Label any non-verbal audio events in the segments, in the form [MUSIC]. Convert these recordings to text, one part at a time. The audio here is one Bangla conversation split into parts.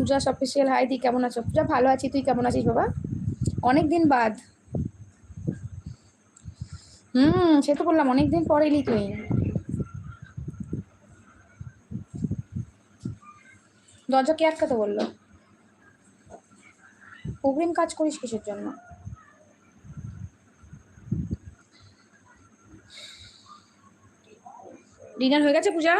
পূজা অফিসিয়াল হাই দি, কেমন আছো? পূজা, ভালো আছি। তুই কেমন আছিস বাবা? অনেক দিন বাদ। হুম, সে তো বললাম অনেক দিন পর এলি তুই। দরজা কে আটকাতে বলল? অগ্রিম কাজ করিস কিসের জন্য? ডিনার হয়ে গেছে পূজা?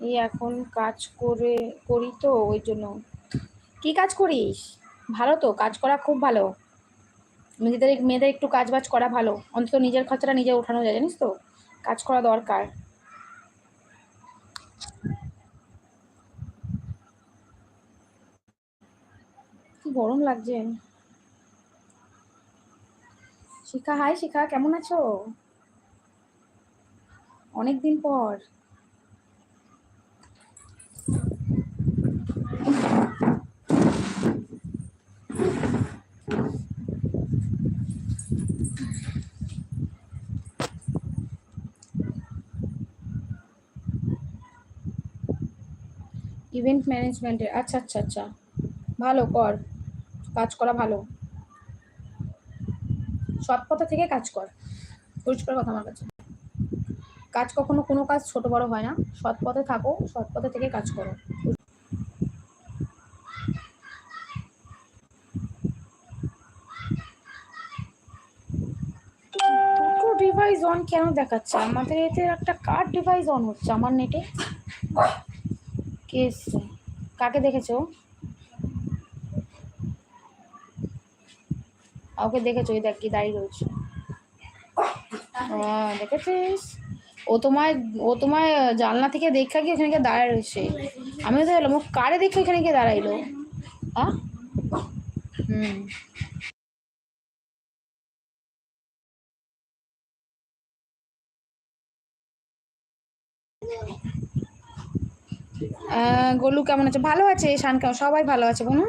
এই এখন কাজ করে, করি তো, ওই জন্য। কি কাজ করিস? ভালো তো, কাজ করা খুব ভালো। মেয়েদের মেয়েদের একটু কাজ বাজ করা ভালো। অন্তত নিজের খরচাটা নিজে ওঠানো যায়, জানিস তো? কাজ করা দরকার। গরম লাগছে। শিখা, হাই শিখা, কেমন আছো? অনেক দিন পর। ইভেন্ট ম্যানেজমেন্টের আচ্ছা আচ্ছা আচ্ছা। ভালো, কর। কাজ করা ভালো। সৎ কথা থেকে কাজ কর। পরিষ্কার কথা আমার কাছে। কাজ কখনো কোনো কাজ ছোট বড় হয় না। সৎ পথে থাকো, সৎ পথে থেকে কাজ করো। ডিভাইস অন কেন দেখাচ্ছে? আমাদের এতে একটা কার ডিভাইস অন হচ্ছে আমার নেটে কে কাকে দেখেছ? ওকে দেখেছ? ওই দেখ কি দাঁড়িয়ে রয়েছে। হ্যাঁ দেখেছিস? ও তোমায় ও তোমায় জানলা থেকে দেখা গিয়ে ওখানে গিয়ে দাঁড়ায় রয়েছে। আমিও তো এলাম ও কারে দেখে ওখানে গিয়ে দাঁড়াইলো? হ্যাঁ হুম। গোলু কেমন আছে? ভালো আছে, শান কেমন? সবাই ভালো আছে বোন?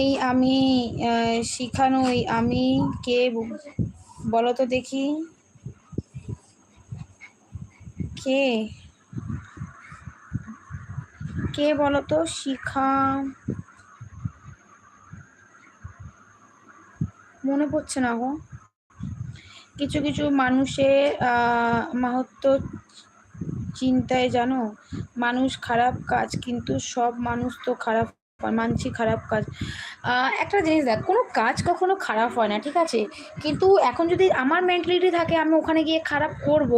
এই আমি শিখানো আমি কে বলো তো দেখি। কে? কে বলতো? শিখা। মনে পড়ছে না গো। কিছু কিছু মানুষের মাহাত্ম চিন্তায় জানো, মানুষ খারাপ কাজ, কিন্তু সব মানুষ তো খারাপ মানছি খারাপ কাজ। একটা জিনিস দেখ, কোনো কাজ কখনো খারাপ হয় না, ঠিক আছে? কিন্তু এখন যদি আমার মেন্টালিটি থাকে, আমি ওখানে গিয়ে খারাপ করব,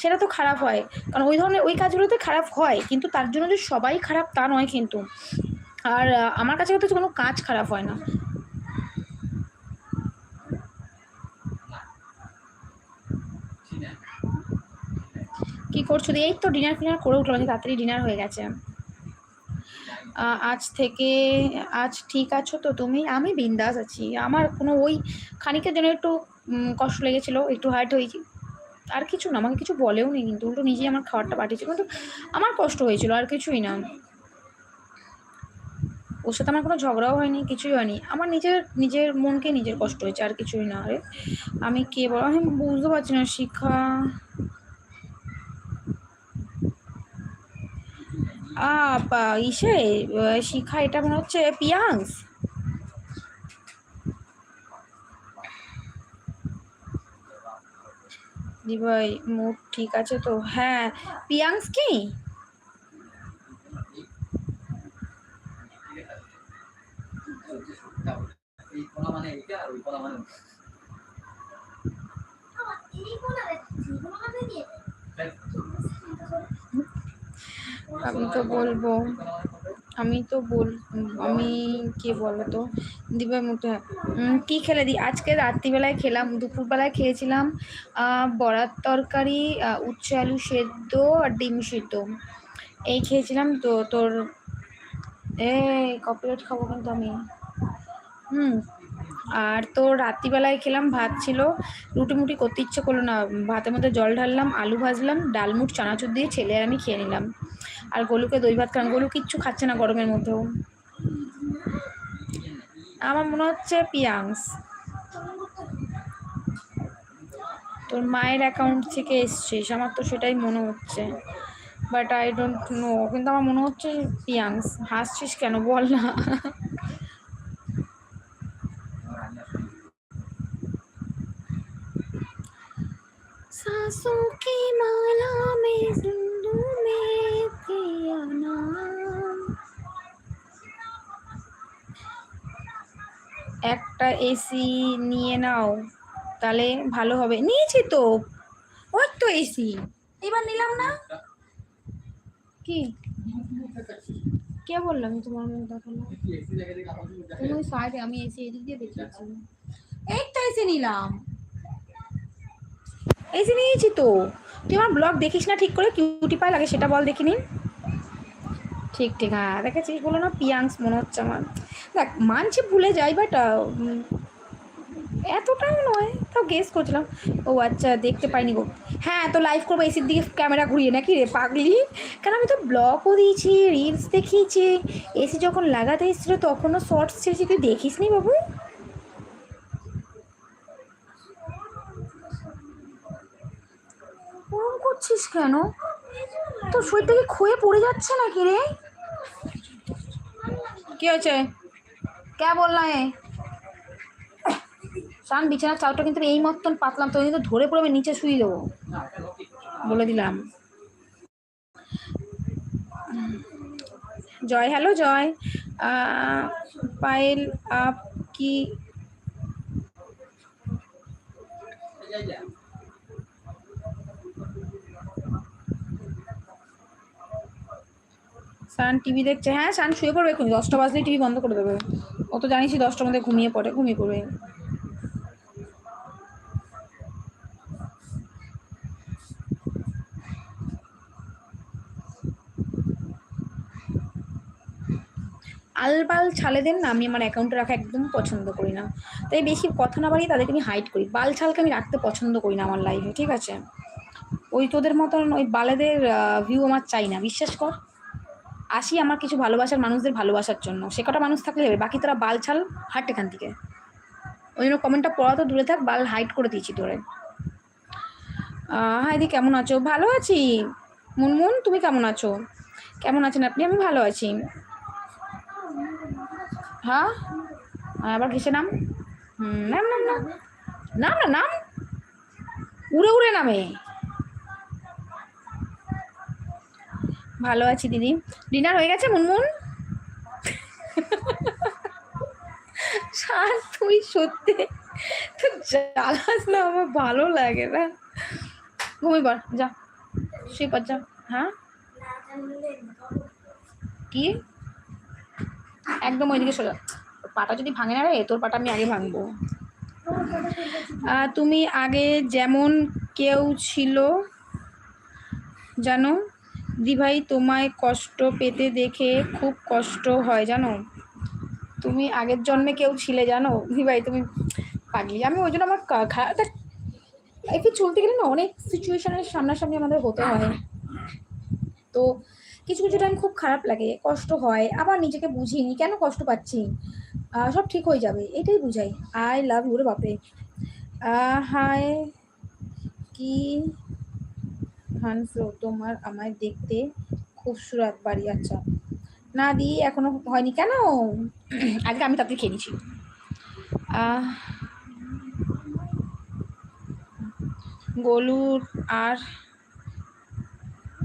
সেটা তো খারাপ হয়। কারণ ওই ধরনের, ওই কাজগুলোতে খারাপ হয়, কিন্তু তার জন্য যে সবাই খারাপ, তা নয় কিন্তু। আর আমার কাছে হচ্ছে কোনো কাজ খারাপ হয় না। কি করছ? এই তো ডিনার ফিনার করে উঠলাম তাড়াতাড়ি ডিনার হয়ে গেছে। আজ থেকে, আজ ঠিক আছো তো তুমি? আমি বিন্দাস আছি। আমার কোনো ওই খানিকের জন্য একটু কষ্ট লেগেছিলো, একটু হার্ট হয়েছি। আর কিছু না, আমাকে কিছু বলেও নি কিন্তু উল্টো নিজেই আমার খাবারটা পাঠিয়েছিল কিন্তু আমার কষ্ট হয়েছিল, আর কিছুই না। ওর সাথে আমার কোনো ঝগড়াও হয়নি, কিছুই হয়নি। আমার নিজের নিজের মনকে নিজের কষ্ট হয়েছে, আর কিছুই না। আরে, আমি কে বলো, আমি বুঝতে পারছি না, শিক্ষা। ইসে শিখা, এটা মনে হচ্ছে পিয়াংস। দি ভাই মুড ঠিক আছে তো? হ্যাঁ পিয়াংস কি? আমি তো বলব। আমি তো বল, আমি কে বলো তো দিবার মতো। কি খেলে দি? আজকে রাত্রিবেলায় খেলাম, দুপুরবেলায় খেয়েছিলাম বড়ার তরকারি উচ্চ আলু সেদ্ধ আর ডিম সেদ্ধ। এই খেয়েছিলাম তো, তোর এ কপিরাইট খাব কিন্তু আমি। হুম, আর তো রাত্রিবেলায় খেলাম, ভাত ছিল। রুটি মুটি করতে ইচ্ছে করল না। ভাতের মধ্যে জল ঢাললাম, আলু ভাজলাম, ডালমুট, চানাচুর দিয়ে ছেলে আর আমি খেয়ে নিলাম। আর গোলুকে দই ভাত খান গোলু কিচ্ছু খাচ্ছে না গরমের মধ্যেও আমার মনে হচ্ছে পিয়াংস তো তোর মায়ের অ্যাকাউন্ট থেকে এসছিস আমার তো সেটাই মনে হচ্ছে বাট আই ডোন্ট নো কিন্তু আমার মনে হচ্ছে পিয়াংস হাসছিস কেন বল না सांसों की माला में একটা এসি নিয়ে নাও, তাহলে ভালো হবে। নিয়েছি তো। ওই তো এসি এবার নিলাম না? কি? কে বললাম তোমার মনে দেখো না। তুমি সাইডে আমি এসি এদিক দিয়ে দেখেছি একটা এসি নিলাম। এসি নিয়েছি তো। তুই আমার ব্লগ দেখিস না ঠিক করে? কিউটি পাই লাগে, সেটা বল, দেখে নিন। ঠিক ঠিক। হ্যাঁ দেখেছিস? বলো না পিয়াংস মনে হচ্ছে আমার। দেখ, মানছি ভুলে যাই বাট এতটাও নয়। তাও গেস করছিলাম। ও আচ্ছা দেখতে পাইনি গো। হ্যাঁ তো লাইভ করব এসির দিকে ক্যামেরা ঘুরিয়ে। নাকি রে পাগলি? কারণ আমি তো ব্লগও দিয়েছি রিলস দেখিয়েছি। এসি যখন লাগাতে এসেছিল, তখনও শর্টস ছেড়েছি। তুই দেখিস নি বাবু? করছিস কেন? তোর শরীরটা কি ক্ষয়ে পড়ে যাচ্ছে নাকি রে? কি হয়েছে? কে বললাম এ? সান বিছানার চাউটা কিন্তু এই মতন পাতলাম, তো কিন্তু ধরে পড়ে আমি নিচে শুয়ে দেবো। বলে দিলাম। জয়, হ্যালো জয়। পাইল আপ কি সান টিভি দেখছে। হ্যাঁ সান শুয়ে পড়বে এখন দশটা বাজলেই টিভি বন্ধ করে দেবে। ও তো জানিসই দশটার মধ্যে ঘুমিয়ে পড়ে, ঘুমিয়ে পড়বে। আলবাল ছালেদের না আমি আমার অ্যাকাউন্টে রাখা একদম পছন্দ করি না। তাই বেশি কথা না বাড়িয়ে তাদেরকে আমি হাইড করি। বাল ছালকে আমি রাখতে পছন্দ করি না আমার লাইফে ঠিক আছে? ওই তোদের মতন ওই বালেদের ভিউ আমার চাই না। বিশ্বাস কর। আসি আমার কিছু ভালোবাসার মানুষদের ভালোবাসার জন্য। সে কটা মানুষ থাকলে হবে? বাকি তোরা বাল ছাল, হাট এখান থেকে। ওই জন্য কমেন্টটা পড়া তো দূরে থাক, বাল হাইট করে দিয়েছি তোরে। হাই দি, কেমন আছো? ভালো আছি। মুনমুন, তুমি কেমন আছো? কেমন আছেন আপনি? আমি ভালো আছি। হ্যাঁ? আবার হুম, নাম নাম নাম। নাম না, নাম? উড়ে উড়ে নামে। ভালো আছি দিদি। ডিনার হয়ে গেছে, মুনমুন? তুই সত্যি? তুই জ্বালাস না, আমার ভালো লাগে না। ঘুমিয়ে পর যা। শুয়ে পর যা। হ্যাঁ? কি? একদম ওইদিকে সোজা পাটা যদি ভাঙে না রে, তোর পাটা আমি আগে ভাঙবো। তুমি আগে যেমন কেউ ছিল, জানো? দিভাই, তোমায় কষ্ট পেতে দেখে খুব কষ্ট হয়, জানো? তুমি আগের জন্মে কেউ ছিলে, জানো? দিভাই, তুমি পাগলি। আমি ওই জন্য আমার খারাপ লাইফে চলতে গেলে না অনেক সিচুয়েশনের সামনাসামনি আমাদের হতে হয়। তো কিছু কিছু টাইম খুব খারাপ লাগে, কষ্ট হয়। আবার নিজেকে বুঝিনি, কেন কষ্ট পাচ্ছি? সব ঠিক হয়ে যাবে, এটাই বুঝাই। আই লাভ ইউ রে বাপরে। হাই কি হানফ্লো তোমার আমায় দেখতে খুবসুরাত বাড়ি আচ্ছা। না দি এখনও হয়নি কেন? আজকে আমি তাড়াতাড়ি খেয়ে আহ, গোলুর আর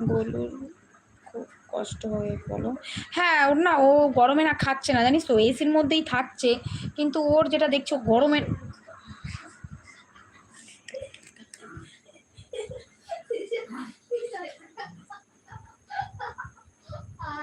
গোলুর খুব কষ্ট হয়ে বলো। হ্যাঁ ওর না ও গরমে না খাচ্ছে না জানিস তো এসির মধ্যেই থাকছে। কিন্তু ওর যেটা দেখছ গরমে গোলু বাবু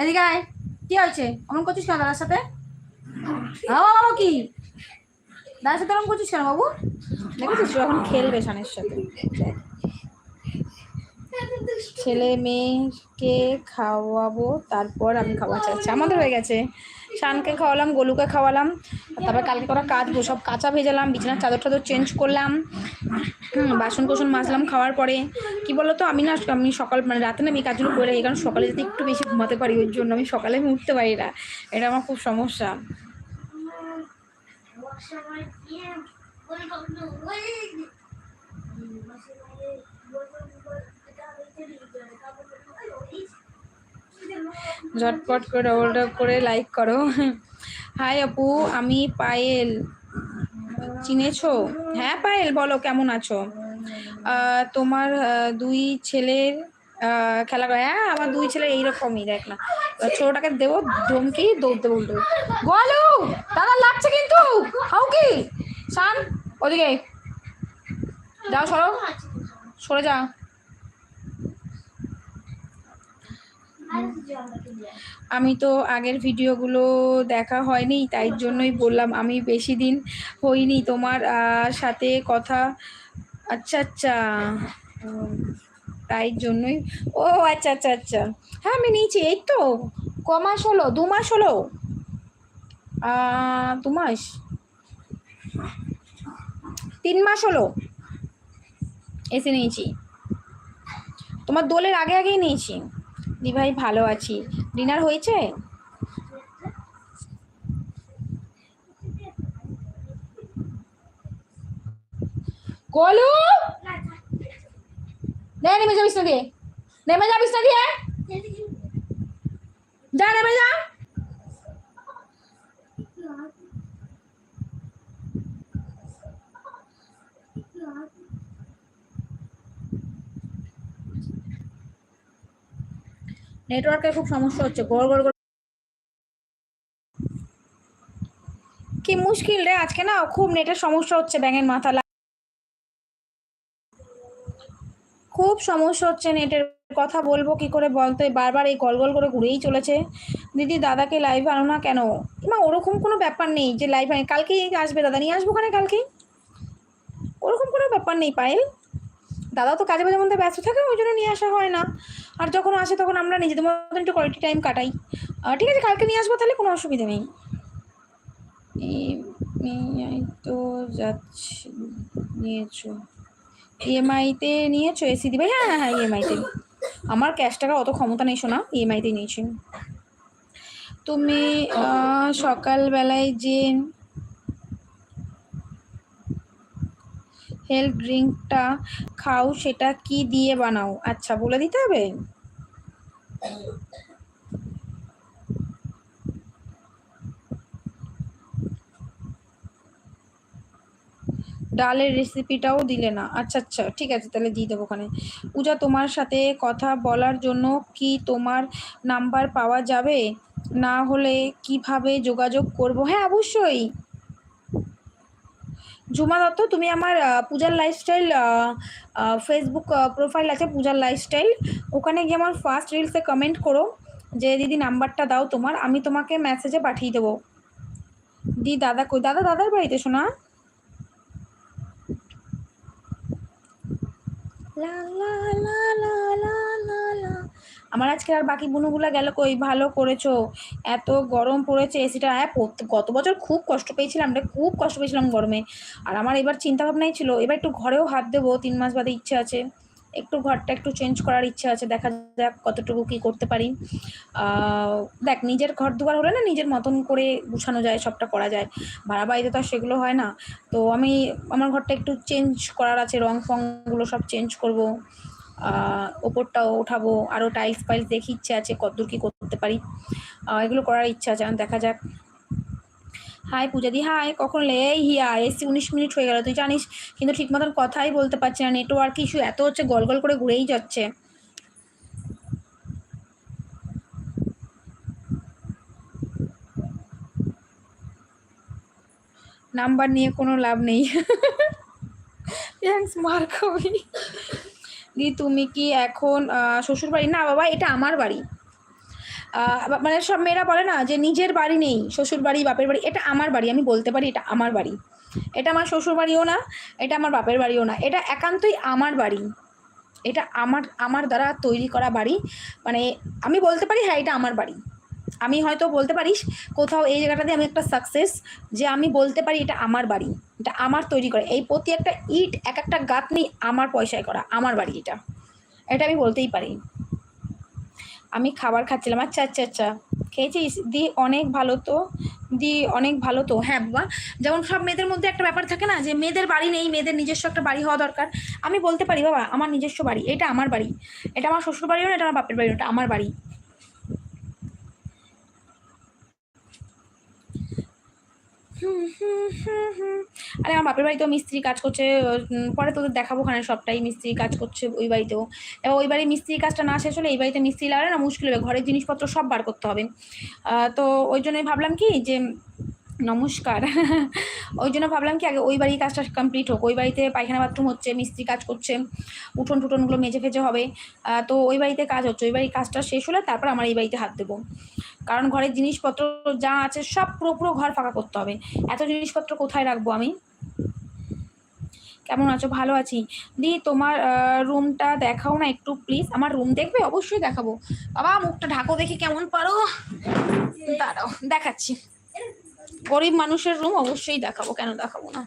এদিকে আয়। কি হয়েছে? অমন করছিস কেন দাদার সাথে? কি? সাথে অমন করছিস কেন বাবু? দেখেছিস এখন খেলবে শানের সাথে? ছেলে মেয়েকে খাওয়াবো, তারপর আমি খাওয়া চাচ্ছি আমাদের হয়ে গেছে। শানকে খাওয়ালাম, গোলুকে খাওয়ালাম তারপর কালকে করা কাচবো, সব কাঁচা ভেজালাম, বিছানার চাদর টাদর চেঞ্জ করলাম বাসন কোসন মাজলাম খাওয়ার পরে। কি বলতো, আমি না, আমি সকাল মানে রাতে না আমি কাজগুলো করে রাখি কারণ সকালে যদি একটু বেশি ঘুমাতে পারি, ওই জন্য আমি সকালে আমি উঠতে পারি না। এটা আমার খুব সমস্যা। ঝটপট করে ডবল টপ করে লাইক করো। হাই আপু, আমি পায়েল। চিনেছো? হ্যাঁ পায়েল, বলো কেমন আছো? তোমার দুই ছেলের খেলা করে। হ্যাঁ আমার দুই ছেলে এইরকমই, দেখ না। ছোটটাকে দেবো, ধমকি, দৌড় দেবো। উল্টো গলু দাদা লাগছে কিন্তু হাউ কি? শান, ওদিকে যাও, সরো। সরে যা। আমি তো আগের ভিডিওগুলো দেখা হয়নি, তাই জন্যই বললাম আমি বেশি দিন হইনি তোমার সাথে কথা। আচ্ছা আচ্ছা। তাই জন্যই। ও আচ্ছা আচ্ছা আচ্ছা। হ্যাঁ আমি নিয়েছি, এই তো। ক মাস হলো? দু মাস হলো? দু মাস। তিন মাস হলো। এসে নিয়েছি। তোমার দোলের আগে আগেই নিয়েছি। দি ভাই, ভালো আছি। ডিনার হয়েছে? নে, নেমে যাবিস না দিয়ে নেমে যাবিস না দিয়ে যা, নেমে যা। নেটওয়ার্কের খুব সমস্যা হচ্ছে, গড় গড় কি মুশকিল রে, আজকে না খুব নেটের সমস্যা হচ্ছে ব্যাঙের মাথা খুব সমস্যা হচ্ছে নেটের, কথা বলব কি করে বলতে? বারবার এই গল গল করে ঘুরেই চলেছে। দিদি, দাদাকে লাইভ আনো না কেন? মা, ওরকম কোনো ব্যাপার নেই যে লাইভ আনি। কালকেই আসবে, দাদা নিয়ে আসব ওখানে কালকে ওরকম কোনো ব্যাপার নেই, পায়েল। দাদা তো কাজে বাজে মধ্যে ব্যস্ত থাকে, ওই জন্য নিয়ে আসা হয় না। আর যখন আসে তখন আমরা নিজেদের মতন একটু কোয়ালিটি টাইম কাটাই। ঠিক আছে, কালকে নিয়ে আসব তাহলে, কোনো অসুবিধা নেই। এই তো যাচ্ছে, নিয়েছো। ইএমআইতে নিয়েছো এসি দিবে? হ্যাঁ হ্যাঁ হ্যাঁ ইএমআইতে আমার ক্যাশ টাকা অত ক্ষমতা নেই শোনা ইএমআইতে নিয়েছি। তুমি সকালবেলায় যে হেলথ ড্রিঙ্কটা খাও, সেটা কি দিয়ে বানাও? আচ্ছা বলে দিতে হবে? ডালের রেসিপিটাও দিলে না। আচ্ছা আচ্ছা ঠিক আছে, তাহলে দিয়ে দেবো ওখানে। পূজা, তোমার সাথে কথা বলার জন্য কি তোমার নাম্বার পাওয়া যাবে? না হলে কীভাবে যোগাযোগ করব? হ্যাঁ অবশ্যই। ঝুমা দত্ত, তুমি আমার পূজার লাইফস্টাইল ফেসবুক প্রোফাইল আছে পূজার লাইফস্টাইল ওখানে গিয়ে আমার ফার্স্ট রিলসে কমেন্ট করো যে, দিদি নাম্বারটা দাও তোমার, আমি তোমাকে মেসেজে পাঠিয়ে দেবো। দি, দাদা কই? দাদা, দাদার বাড়িতে শোনা। লা। আমার আজকে আর বাকি বুনুগুলা গেল কই? ভালো করেছ। এত গরম পড়েছে এসিটা হ্যাঁ গত বছর খুব কষ্ট পেয়েছিলাম রে, খুব কষ্ট পেয়েছিলাম গরমে। আর আমার এবার চিন্তা ভাবনাই ছিল, এবার একটু ঘরেও হাত দেবো, তিন মাস বাদে ইচ্ছে আছে। একটু ঘরটা একটু চেঞ্জ করার ইচ্ছে আছে, দেখা যাক কতটুকু কি করতে পারি। দেখ, নিজের ঘর দুয়ার হলে না নিজের মতন করে গুছানো যায়, সবটা করা যায়। ভাড়া বাড়িতে তো আর সেগুলো হয় না। তো আমি, আমার ঘরটা একটু চেঞ্জ করার আছে রং ফংগুলো সব চেঞ্জ করব। ওপরটাও ওঠাবো আরও টাইলস ফাইলস দেখি, ইচ্ছে আছে, কতদূর কী করতে পারি। এগুলো করার ইচ্ছা আছে দেখা যাক। হাই পূজাদি হাই কখন লে? হিয়া, এসছি উনিশ মিনিট হয়ে গেল, তুই জানিস, কিন্তু ঠিক মতন কথাই বলতে পারছি না নেটওয়ার্ক ইস্যু এত হচ্ছে গল গল করে ঘুরেই যাচ্ছে। নাম্বার নিয়ে কোনো লাভ নেই। থ্যাংকস মার খাবি দি, তুমি কি এখন শ্বশুর বাড়ি? না বাবা, এটা আমার বাড়ি। মানে সব মেয়েরা বলে না যে নিজের বাড়ি নেই, শ্বশুর বাড়ি, বাপের বাড়ি, এটা আমার বাড়ি, আমি বলতে পারি এটা আমার বাড়ি। এটা আমার শ্বশুর বাড়িও না, এটা আমার বাপের বাড়িও না, এটা একান্তই আমার বাড়ি। এটা আমার আমার দ্বারা তৈরি করা বাড়ি মানে আমি বলতে পারি হ্যাঁ এটা আমার বাড়ি। আমি হয়তো বলতে পারিস কোথাও এই জায়গাটাতে আমি একটা সাকসেস যে আমি বলতে পারি এটা আমার বাড়ি, এটা আমার তৈরি করা। এই প্রতি একটা ইট, এক একটা গাঁথনি আমার পয়সায় করা, আমার বাড়ি এটা। এটা আমি বলতেই পারি। আমি খাবার খাচ্ছিলাম। আচ্ছা আচ্ছা আচ্ছা। খেয়েছিস? দি অনেক ভালো তো, দি অনেক ভালো তো। হ্যাঁ বাবা। যেমন সব মেয়েদের মধ্যে একটা ব্যাপার থাকে না যে মেয়েদের বাড়ি নেই, মেয়েদের নিজস্ব একটা বাড়ি হওয়া দরকার। আমি বলতে পারি, বাবা, আমার নিজস্ব বাড়ি, এটা আমার বাড়ি। এটা আমার শ্বশুর বাড়িও না, এটা আমার বাপের বাড়িও এটা আমার বাড়ি হুম, হুম, হুম, হুম। আরে আমার বাপের বাড়িতেও মিস্ত্রি কাজ করছে পরে তোদের দেখাবো ওখানে সবটাই, মিস্ত্রি কাজ করছে ওই বাড়িতেও। এবার ওই বাড়ির মিস্ত্রি কাজটা না শেষ হলে এই বাড়িতে মিস্ত্রি লাগালে না মুশকিল হবে, ঘরের জিনিসপত্র সব বার করতে হবে। তো ওই জন্যই ভাবলাম কি যে নমস্কার। ওই জন্য ভাবলাম কি আগে ওই বাড়ির কাজটা কমপ্লিট হোক। ওই বাড়িতে পায়খানা বাথরুম হচ্ছে, মিস্ত্রি কাজ করছে, উঠোন টুটনগুলো মেজে ফেজে হবে। তো ওই বাড়িতে কাজ হচ্ছে। ওই বাড়ির কাজটা শেষ হলে তারপর আমার এই বাড়িতে হাত দেবো। কারণ ঘরের জিনিসপত্র যা আছে সব পুরো পুরো ঘর ফাঁকা করতে হবে। এত জিনিসপত্র কোথায় রাখব আমি? কেমন আছো? ভালো আছি। দি, তোমার রুমটা দেখাও না একটু প্লিজ আমার রুম দেখবে? অবশ্যই দেখাবো। বাবা, মুখটা ঢাকো দেখি কেমন পারো। দাঁড়াও, দেখাচ্ছি। গরিব মানুষের রুম অবশ্যই দেখাবো। কেন দেখাবো না?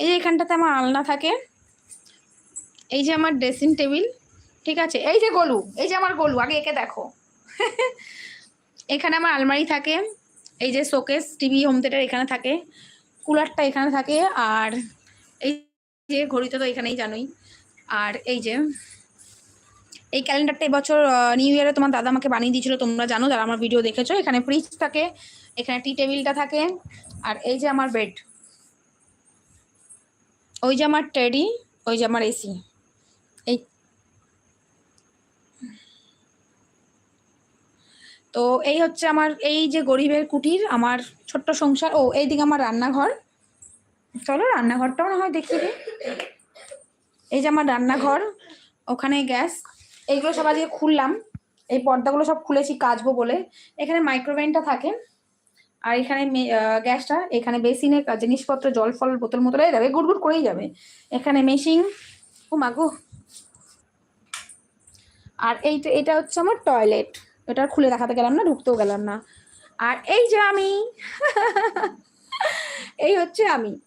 এই যে এখানটাতে আমার আলনা থাকে। এই যে আমার ড্রেসিং টেবিল ঠিক আছে? এই যে গলু, এই যে আমার গলু, আগে একে দেখো। [LAUGHS] এখানে আমার আলমারি থাকে। এই যে শোকেস টিভি হোম থিয়েটার এখানে থাকে। কুলারটা এখানে থাকে। আর এই যে ঘড়িটা তো এখানেই জানোই। আর এই যে এই ক্যালেন্ডারটা এবছর নিউ ইয়ারে তোমার দাদা আমাকে বানিয়ে দিয়েছিল, তোমরা জানো, যারা আমার ভিডিও দেখেছ, এখানে ফ্রিজ থাকে, এখানে টি টেবিলটা থাকে, আর এই যে আমার বেড ওই যে আমার টেডি ওই যে আমার এসি এই তো এই হচ্ছে আমার, এই যে গরিবের কুটির, আমার ছোট্ট সংসার, ও, এইদিকে আমার রান্নাঘর, চলো রান্নাঘরটাও না হয় দেখিয়ে দিই। এই যে আমার রান্নাঘর, ওখানে গ্যাস এইগুলো সব আজকে খুললাম। এই পর্দাগুলো সব খুলেছি কাচবো বলে। এখানে মাইক্রোওভেনটা থাকে। আর এখানে গ্যাসটা, এখানে বেসিনে জিনিসপত্র, জল ফল বোতল এই যাবে, গুড় করেই যাবে। এখানে মেশিন ও মাগো আর এই এটা হচ্ছে আমার টয়লেট এটা খুলে দেখাতে গেলাম না, ঢুকতেও গেলাম না। আর এই যে আমি, [LAUGHS] এই হচ্ছে আমি।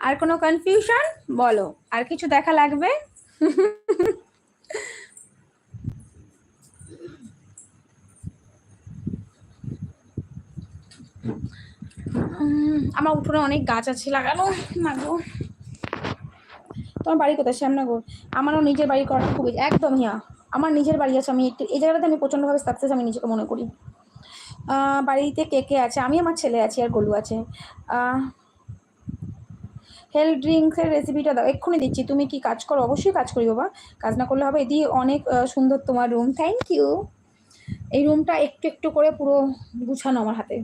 আর কোনো কনফিউশন বলো। আর কিছু দেখা লাগবে? [LAUGHS] আমার উঠোনে অনেক গাছ আছে, লাগানো মাগো তোমার বাড়ি কোথায়, শ্যামনগর? আমারও নিজের বাড়ি করা খুবই একদম হিয়া। আমার নিজের বাড়ি আছে, আমি একটু এই জায়গাটাতে আমি প্রচণ্ডভাবে সাকসেস আমি নিজেকে মনে করি। বাড়িতে কে কে আছে? আমি আমার ছেলে আছি আর গলু আছে। হেলথ ড্রিঙ্কসের রেসিপিটা দাও। এক্ষুনি দিচ্ছি। তুমি কি কাজ করো? অবশ্যই কাজ করি বাবা। কাজ না করলে হবে। এদি অনেক সুন্দর তোমার রুম থ্যাংক ইউ এই রুমটা একটু একটু করে পুরো গুছানো আমার হাতে।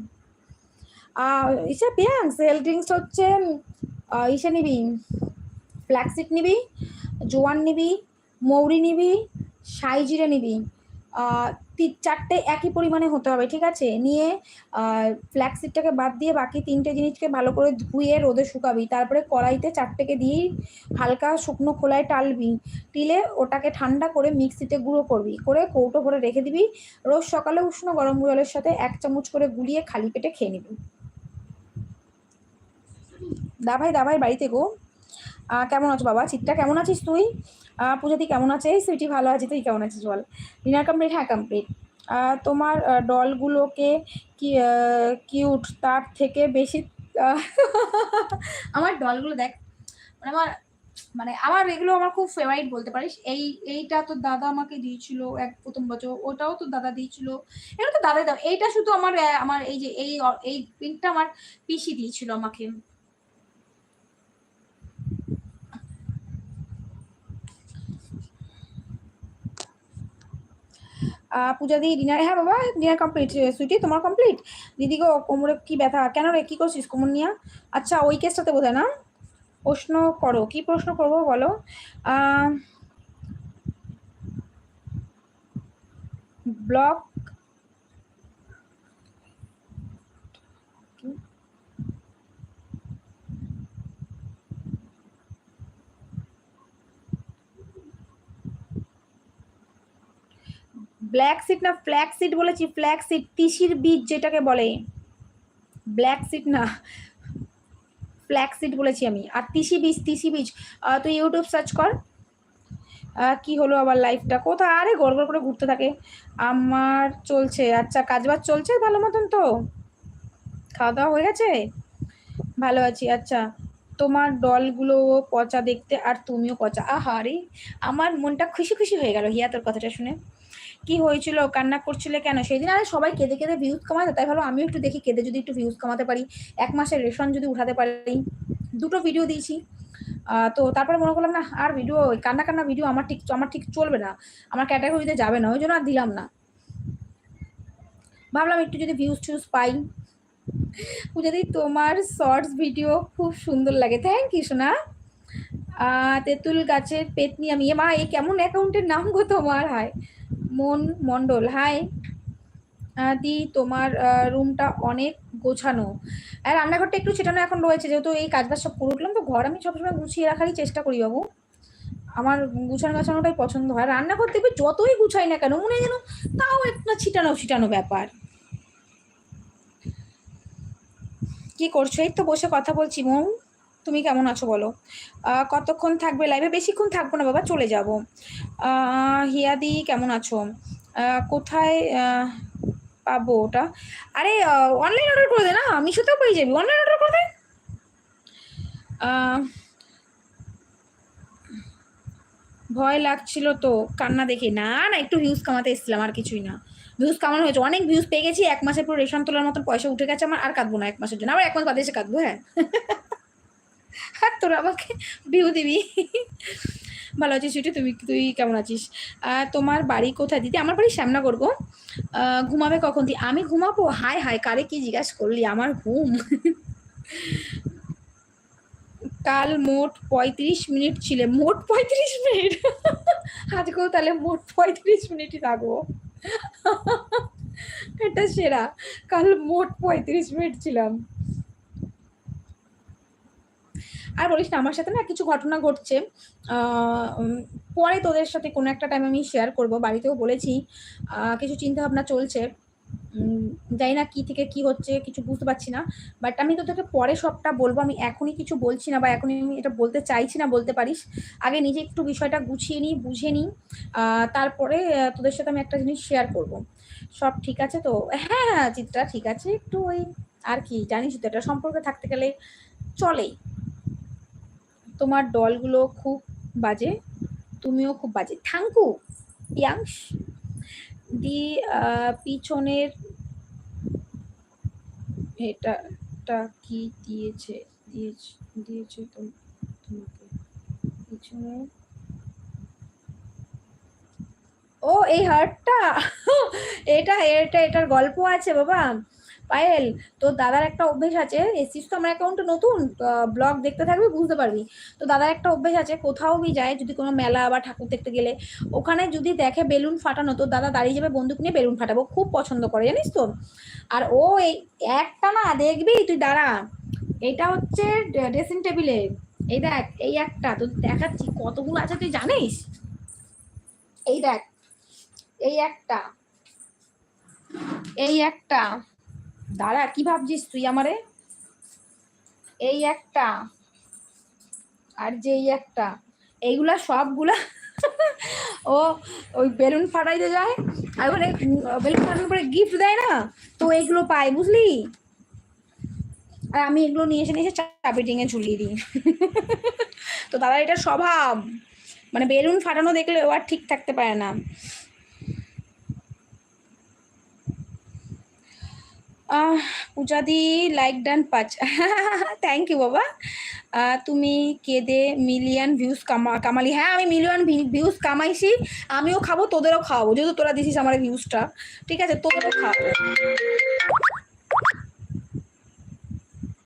ইসে পিয়াংস হেলথ ড্রিঙ্কস হচ্ছে ইসে নিবি ফ্ল্যাক্সিড নিবি, জোয়ান নিবি, মৌরি নিবি সাই জিরে নিবি। তিন চারটে একই পরিমাণে হতে হবে, ঠিক আছে? নিয়ে ফ্ল্যাক্সিডটাকে বাদ দিয়ে বাকি তিনটে জিনিসকে ভালো করে ধুয়ে রোদে শুকাবি। তারপরে কড়াইতে চারটেকে দিয়েই হালকা শুকনো খোলায় টালবি। টিলে ওটাকে ঠান্ডা করে মিক্সিতে গুঁড়ো করবি। করে কৌটো ভরে রেখে দিবি। রোজ সকালে উষ্ণ গরম জলের সাথে এক চামচ করে গুলিয়ে খালি পেটে খেয়ে নিবি। দা ভাই দা ভাই বাড়িতে গো। কেমন আছো বাবা? চিত্রা, কেমন আছিস তুই? পূজাদি কেমন আছে? সুইটি ভালো আছে, তুই কেমন আছিস বল? ডিনার কমপ্লিট হ্যাঁ কমপ্লিট তোমার ডলগুলোকে কি কিউট তার থেকে বেশি [LAUGHS] আমার ডলগুলো দেখ মানে আমার মানে আমার এগুলো আমার খুব ফেভারিট বলতে পারিস। এই, এইটা তো দাদা আমাকে দিয়েছিল এক প্রথম বছর, ওটাও তো দাদা দিয়েছিল। এগুলো তো দাদা দাও, এইটা শুধু আমার আমার এই যে, এই এই প্রিন্টটা আমার পিসি দিয়েছিল আমাকে। পূজা দি, ডিনার হ্যাঁ বাবা, ডিনার কমপ্লিট সুইটি, তোমার কমপ্লিট দিদি গো, কোমরে কি ব্যথা? কেন রে, কী করছিস? কোমর নিয়ে? আচ্ছা ওই কেসটাতে বোধ না? প্রশ্ন করো, কি প্রশ্ন করব বলো? ব্লক ব্ল্যাক সিড না ফ্ল্যাক সিড বলেছি ফ্ল্যাক সিড তিসির বীজ যেটাকে বলে। ব্ল্যাক সিড না ফ্ল্যাক সিড বলেছি আমি। আর তিসি বীজ তিসি বীজ তুই ইউটিউব সার্চ কর। কি হলো আবার লাইফটা কোথায়? আরে গড় গড় করে ঘুরতে থাকে। আমার চলছে আচ্ছা কাজবাজ চলছে ভালো মতন তো? খাওয়া দাওয়া হয়ে গেছে? ভালো আছি আচ্ছা। তোমার ডলগুলো পচা দেখতে আর তুমিও পচা। আহারে, আমার মনটা খুশি খুশি হয়ে গেল। হিয়া, তোর কথাটা শুনে। কি হয়েছিল, কান্না করছিলে কেন? সেদিন আরে সবাই কেঁদে কেঁদে ভিউজ কমাতে, তাই ভালো আমিও একটু দেখি, কেঁদে যদি একটু ভিউজ কমাতে পারি। এক মাসের রেশন যদি উঠাতে পারি। দুটো ভিডিও দিয়েছি। তো তারপরে মনে করলাম, না, আর ভিডিও ওই কান্না কান্না ভিডিও আমার ঠিক আমার ঠিক চলবে না। আমার ক্যাটাগরিতে যাবে না, ওই জন্য আর দিলাম না। ভাবলাম একটু যদি ভিউজ টিউজ পাই। যদি তোমার শর্টস ভিডিও খুব সুন্দর লাগে। থ্যাংক ইউ সোনা। তেঁতুল গাছের পেতনি আমি মা এই কেমন অ্যাকাউন্টের নাম গো তোমার? হাই মন মন্ডল হাই। দি তোমার রুমটা অনেক গোছানো। আর রান্নাঘরটা একটু ছেটানো এখন রয়েছে, যেহেতু এই কাজবাজ সব করে উঠলাম, তো ঘর আমি সবসময় গুছিয়ে রাখারই চেষ্টা করি বাবু। আমার গুছানো গাছানোটাই পছন্দ হয়। রান্নাঘর দেখবে যতই গুছাই না কেন, মনে হয় যেন তাও একটা ছিটানো ছিটানো ব্যাপার। কি করছ? এই তো বসে কথা বলছি, মৌ। তুমি কেমন আছো বলো? কতক্ষণ থাকবে লাইভে বেশিক্ষণ থাকব না বাবা, চলে যাব। হিয়াদি, কেমন আছো? কোথায় পাবো ওটা? আরে অনলাইন অর্ডার করে দে না, মিশোতেও পেয়ে যাবি। অনলাইন অর্ডার করে দে। ভয় লাগছিল তো, কান্না দেখে। না না, একটু ভিউজ কামাতে এসেছিলাম, আর কিছুই না। ভিউজ কামানো হয়েছে। অনেক ভিউজ পেয়ে গেছি, এক মাসের পর রেশন তোলার মতন পয়সা উঠে গেছে আমার, আর কাঁদবো না এক মাসের জন্য। আবার এক মাস বাদে এসে কাঁদবো হ্যাঁ? [LAUGHS] আর তোরা আমাকে ভিউ দিবি। ভালো আছিস সুটি তুমি তুই কেমন আছিস? তোমার বাড়ি কোথায় দিদি? আমার বাড়ি গো। আহ, ঘুমাবে কখন দি? আমি ঘুমাবো? হাই হাই কারে কি জিজ্ঞাসা করলি? আমার ঘুম। কাল মোট পঁয়ত্রিশ মিনিট ছিলে। মোট পঁয়ত্রিশ মিনিট? আজকেও তাহলে মোট পঁয়ত্রিশ মিনিটই থাকব। এটা সেরা। কাল মোট পঁয়ত্রিশ মিনিট ছিলাম। আর বলিস না, আমার সাথে না কিছু ঘটনা ঘটছে। পরে তোদের সাথে কোনো একটা টাইম আমি শেয়ার করব। বাড়িতেও বলেছি কিছু চিন্তা ভাবনা চলছে জানি না কি থেকে কি হচ্ছে, কিছু বুঝতে পারছি না। বাট আমি তোদেরকে পরে সবটা বলব। আমি এখনই কিছু বলছি না বা এখনই আমি এটা বলতে চাইছি না, বলতে পারিস। আগে নিজে একটু বিষয়টা গুছিয়ে নিই, বুঝে নিই। তারপরে তোদের সাথে আমি একটা জিনিস শেয়ার করব। সব ঠিক আছে তো? হ্যাঁ হ্যাঁ চিত্রা ঠিক আছে। একটু ওই আর কি, জানিস তো এটা সম্পর্কে থাকতে গেলে চলেই। তোমার ডলগুলো খুব বাজে, তুমিও খুব বাজে। থ্যাংকু ইয়াংস দি পিছনের এটা এটা কি দিয়েছে দিয়েছে দিয়েছে তোমাকে। পিছনে। ও, এই হার্টটা [LAUGHS] এটা এটা, এটার গল্প আছে বাবা। পায়েল তোর দাদার একটা অভ্যেস আছে এসিস তো আমার অ্যাকাউন্টে নতুন? ব্লগ দেখতে থাকবি, বুঝতে পারবি। তো দাদার একটা অভ্যেস আছে, কোথাও বি যায় যদি কোনো মেলা বা ঠাকুর দেখতে গেলে, ওখানে যদি দেখে বেলুন ফাটানো, তো দাদা দাঁড়িয়ে যাবে বন্দুক নিয়ে বেলুন ফাটাবো, খুব পছন্দ করে, জানিস তো? আর ও এই একটা না, দেখবি, তুই দাঁড়া। এটা হচ্ছে ড্রেসিং টেবিলে এই দেখ, এই একটা, তো দেখাচ্ছি, কতগুলো আছে তুই জানিস? এই দেখ, এই একটা এই একটা। দাঁড়া, কি ভাবছিস তুই আমারে? এই একটা আর যে এই একটা, এইগুলা সবগুলা [LAUGHS] ও, ওই বেলুন ফাটাইতে যায় আর ওখানে বেলুন ফাটানোর পরে গিফট দেয় না? তো এইগুলো পাই বুঝলি? আর আমি এগুলো নিয়ে এসে নিয়ে এসে চাপি টিঙে ঝুলিয়ে দিই। [LAUGHS] তো দাদা, এটা স্বভাব। মানে বেলুন ফাটানো দেখলে ও আর ঠিক থাকতে পারে না। পূজাদি লাইক ডান পাঁচ। থ্যাংক ইউ বাবা। তুমি কেঁদে মিলিয়ন ভিউজ কামা, কামালি। হ্যাঁ আমি মিলিয়ন ভিউজ কামাইছি, আমিও খাব, তোদেরও খাওয়াবো। যেহেতু তোরা দিছিস আমার ভিউজটা ঠিক আছে, তোদেরও খাওয়াবো।